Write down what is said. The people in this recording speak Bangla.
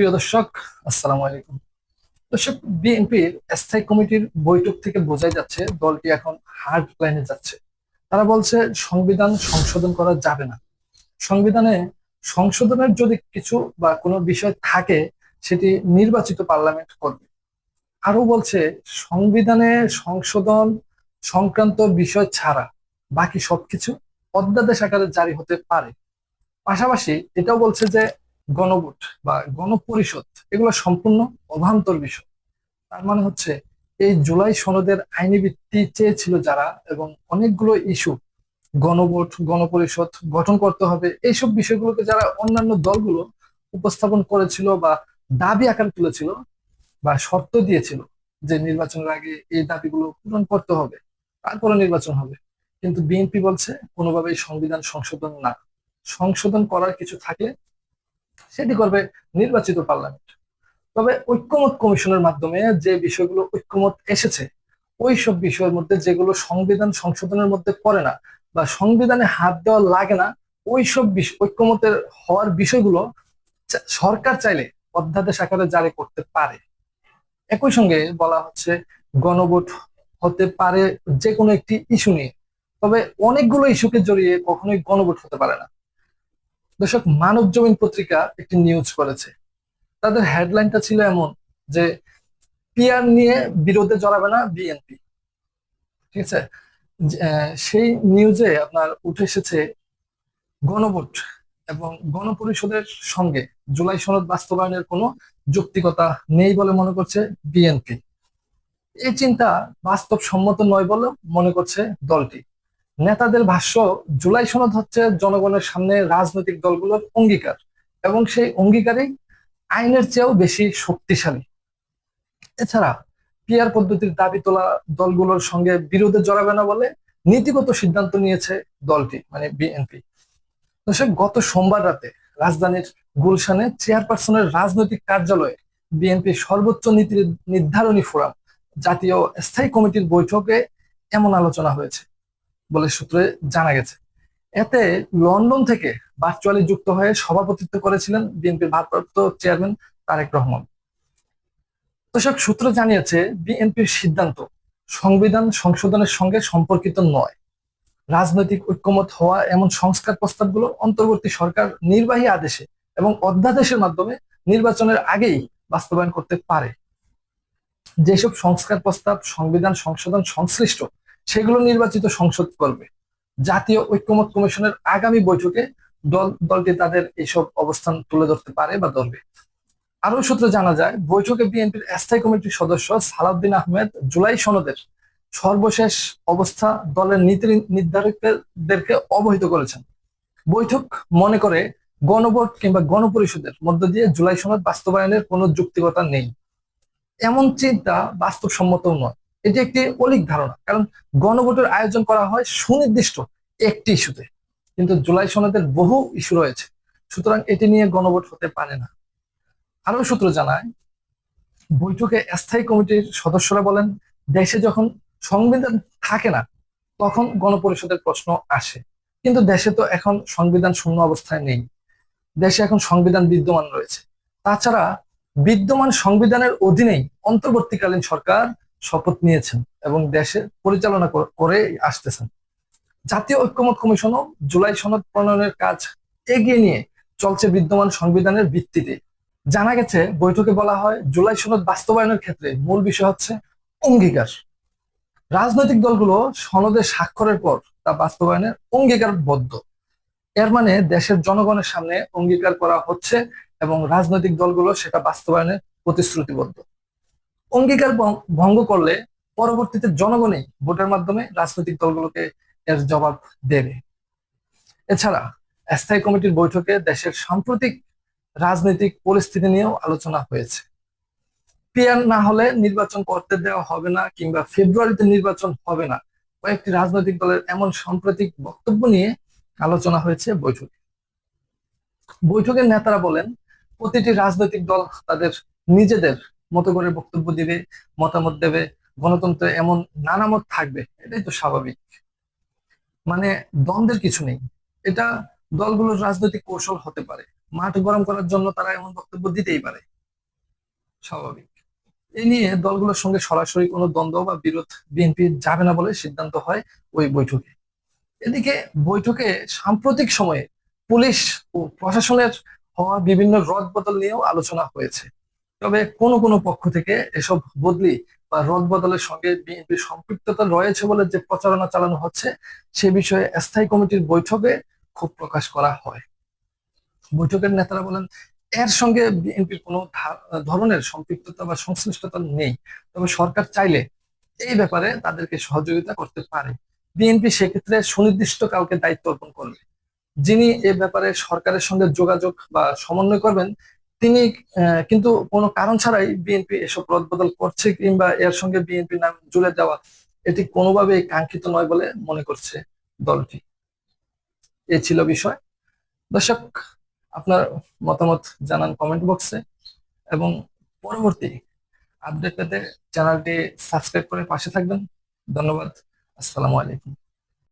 প্রিয় দর্শক, আসসালামু আলাইকুম। দর্শক, বিএনপির স্থায়ী কমিটির বৈঠক থেকে বোঝাই যাচ্ছে দলটি এখন হার্ড লাইনে যাচ্ছে। তারা বলছে সংবিধান সংশোধন করা যাবে না। সংবিধানে সংশোধনের যদি কিছু বা কোনো বিষয় থাকে, সেটি নির্বাচিত পার্লামেন্ট করবে। আরও বলছে, সংবিধানে সংশোধন সংক্রান্ত বিষয় ছাড়া বাকি সবকিছু অধ্যাদেশ আকারে জারি হতে পারে। পাশাপাশি এটাও বলছে যে গণভোট বা গণপরিষদ, এগুলো সম্পূর্ণ অভান্তর বিষয়। তার মানে হচ্ছে, এই জুলাই সনদের আইনি ভিত্তি চেয়েছিল যারা এবং অনেকগুলো ইস্যু, গণভোট, গণপরিষদ গঠন করতে হবে, এইসব বিষয়গুলোকে যারা অন্যান্য দলগুলো উপস্থাপন করেছিল বা দাবি আকারে তুলেছিল বা শর্ত দিয়েছিল যে নির্বাচনের আগে এই দাবিগুলো পূরণ করতে হবে, তারপরে নির্বাচন হবে। কিন্তু বিএনপি বলছে, কোনোভাবেই সংবিধান সংশোধন না। সংশোধন করার কিছু থাকলে সেটি করবে নির্বাচিত পার্লামেন্ট। তবে ঐক্যমত কমিশনের মাধ্যমে যে বিষয়গুলো ঐক্যমত এসেছে ওই সব বিষয়ের মধ্যে যেগুলো সংবিধান সংশোধনের মধ্যে পড়ে না বা সংবিধানে হাত দেওয়া লাগে না ওই সব ঐক্যমতের হওয়ার বিষয়গুলো সরকার চাইলে অধ্যাদেশ আকারে জারি করতে পারে। একই সঙ্গে বলা হচ্ছে গণভোট হতে পারে যে কোনো একটি ইস্যু নিয়ে, তবে অনেকগুলো ইস্যুকে জড়িয়ে কখনোই গণভোট হতে পারে না। দর্শক, মানব জমিন পত্রিকা একটি নিউজ করেছে। তাদের হেডলাইনটা ছিল এমন যে পিয়ার নিয়ে বিরোধে জড়াবে না বিএনপি ঠিক আছে? সেই নিউজে আপনার উঠে এসেছে গণভোট এবং গণপরিষদের সঙ্গে জুলাই সনদ বাস্তবায়নের কোনো যৌক্তিকতা নেই বলে মনে করছে বিএনপি এই চিন্তা বাস্তবসম্মত নয় বলে মনে করছে দলটি। নেতাদের ভাষ্য, জুলাই সনদ হচ্ছে জনগণের সামনে রাজনৈতিক দলগুলোর অঙ্গীকার এবং সেই অঙ্গীকারই আইনের চেয়েও বেশি শক্তিশালী। এছাড়া পিয়ার পদ্ধতির দাবি তোলা দলগুলোর সঙ্গে বিরোধে জড়াবে না বলে নীতিগত সিদ্ধান্ত নিয়েছে দলটি মানে বিএনপি। দর্শক, গত সোমবার রাতে রাজধানীর গুলশানে চেয়ারপারসনের রাজনৈতিক কার্যালয়ে বিএনপির সর্বোচ্চ নীতি নির্ধারণী ফোরাম জাতীয় স্থায়ী কমিটির বৈঠকে এমন আলোচনা হয়েছে। বলে সূত্রে জানা গেছে। এতে লন্ডন থেকে ভার্চুয়ালি যুক্ত হয়ে সভাপতিত্ব করেছিলেন বিএনপির ভারপ্রাপ্ত চেয়ারম্যান তারেক রহমান। দর্শক, সূত্র জানিয়েছে, বিএনপির সিদ্ধান্ত সংবিধান সংশোধনের সঙ্গে সম্পর্কিত নয়। রাজনৈতিক ঐক্যমত হওয়া এমন সংস্কার প্রস্তাবগুলো অন্তর্বর্তী সরকার নির্বাহী আদেশে এবং অধ্যাদেশের মাধ্যমে নির্বাচনের আগেই বাস্তবায়ন করতে পারে। যেসব সংস্কার প্রস্তাব সংবিধান সংশোধন সংশ্লিষ্ট সেগুলো নির্বাচিত সংসদ করবে। জাতীয় ঐক্যমত কমিশনের আগামী বৈঠকে দল, দলটি তাদের এইসব অবস্থান তুলে ধরতে পারে বা ধরবে। আরও সূত্রে জানা যায়, বৈঠকে বিএনপির স্থায়ী কমিটির সদস্য সালাউদ্দিন আহমেদ জুলাই সনদের সর্বশেষ অবস্থা দলের নীতি নির্ধারকদেরকে অবহিত করেছেন। বৈঠক মনে করে গণভোট কিংবা গণপরিষদের মধ্য দিয়ে জুলাই সনদ বাস্তবায়নের কোনো যুক্তিকতা নেই। এমন চিন্তা বাস্তবসম্মত নয়। এটি একটি অলিক ধারণা। কারণ গণভোটের আয়োজন করা হয় সুনির্দিষ্ট একটি ইস্যুতে। কিন্তু জুলাই সনদের বহু ইস্যু রয়েছে। সুতরাং এটি নিয়ে গণভোট হতে পারে না। আরও সূত্র জানায়, বৈঠকে স্থায়ী কমিটির সদস্যরা বলেন, দেশে যখন সংবিধান থাকে না, তখন গণপরিষদের প্রশ্ন আসে। কিন্তু দেশে তো এখন সংবিধান শূন্য অবস্থায় নেই। দেশে এখন সংবিধান বিদ্যমান রয়েছে। তাছাড়া বিদ্যমান সংবিধানের অধীনেই অন্তর্বর্তীকালীন সরকার শপথ নিয়েছেন এবং দেশে পরিচালনা করে আসতেছেন। জাতীয় ঐক্যমত কমিশনও জুলাই সনদ প্রণয়নের কাজ এগিয়ে নিয়ে চলছে বিদ্যমান সংবিধানের ভিত্তিতে। জানা গেছে, বৈঠকে বলা হয়, জুলাই সনদ বাস্তবায়নের ক্ষেত্রে মূল বিষয় হচ্ছে অঙ্গীকার। রাজনৈতিক দলগুলো সনদে স্বাক্ষরের পর তা বাস্তবায়নের অঙ্গীকারবদ্ধ। এর মানে দেশের জনগণের সামনে অঙ্গীকার করা হচ্ছে এবং রাজনৈতিক দলগুলো সেটা বাস্তবায়নের প্রতিশ্রুতিবদ্ধ। অঙ্গীকার ভঙ্গ করলে পরবর্তীতে জনগণে ভোটের মাধ্যমে রাজনৈতিক দলগুলোকে এর জবাব দেবে। এছাড়া স্থায়ী কমিটির বৈঠকে দেশের সাম্প্রতিক রাজনৈতিক পরিস্থিতি নিয়েও আলোচনা হয়েছে। পিয়ার না হলে নির্বাচন করতে দেওয়া হবে না কিংবা ফেব্রুয়ারিতে নির্বাচন হবে না, কয়েকটি রাজনৈতিক দলের এমন সাম্প্রতিক বক্তব্য নিয়ে আলোচনা হয়েছে বৈঠকে। বৈঠকের নেতারা বলেন, প্রতিটি রাজনৈতিক দল তাদের নিজেদের মতো করে বক্তব্য দিবে, মতামত দেবে, গণতন্ত্রে এমন নানা মত থাকবে, এটাই তো স্বাভাবিক। মানে দ্বন্দ্বের কিছু নেই। এটা দলগুলোর রাজনৈতিক কৌশল হতে পারে। মাঠ গরম করার জন্য তারা এমন বক্তব্য দিতেই পারে। স্বাভাবিক। এই নিয়ে দলগুলোর সঙ্গে সরাসরি কোনো দ্বন্দ্ব বা বিরোধ বিএনপি যাবে না বলে সিদ্ধান্ত হয় ওই বৈঠকে। এদিকে বৈঠকে সাম্প্রতিক সময়ে পুলিশ ও প্রশাসনের হওয়া বিভিন্ন রদ বদল নিয়েও আলোচনা হয়েছে। তবে কোনো কোনো পক্ষ থেকে এসব বদলি বা রদ বদলের সঙ্গে বিএনপির সম্পৃক্ততা রয়েছে বলে যে প্রচারণা চালানো হচ্ছে, সে বিষয়ে স্থায়ী কমিটির বৈঠকে ক্ষোভ প্রকাশ করা হয়। বৈঠকের নেতারা বলেন, এর সঙ্গে বিএনপির কোনো ধরনের সম্পৃক্ততা বা সংশ্লিষ্টতা নেই। তবে সরকার চাইলে এই ব্যাপারে তাদেরকে সহযোগিতা করতে পারে। বিএনপি সেক্ষেত্রে সুনির্দিষ্ট কাউকে দায়িত্ব অর্পণ করবে। যিনি এ ব্যাপারে সরকারের সঙ্গে যোগাযোগ বা সমন্বয় করবেন তিনি কিন্তু কোনো কারণ ছাড়াই বিএনপি এসব রদবদল করছে কিংবা এর সঙ্গে বিএনপি নাম জুড়ে যাওয়া এটি কোনোভাবেই কাঙ্ক্ষিত নয় বলে মনে করছে দলটি। এ ছিল বিষয়। দর্শক, আপনার মতামত জানান কমেন্ট বক্সে এবং পরবর্তী আপডেট পেতে চ্যানেলটি সাবস্ক্রাইব করে পাশে থাকবেন। ধন্যবাদ। আসসালামু আলাইকুম।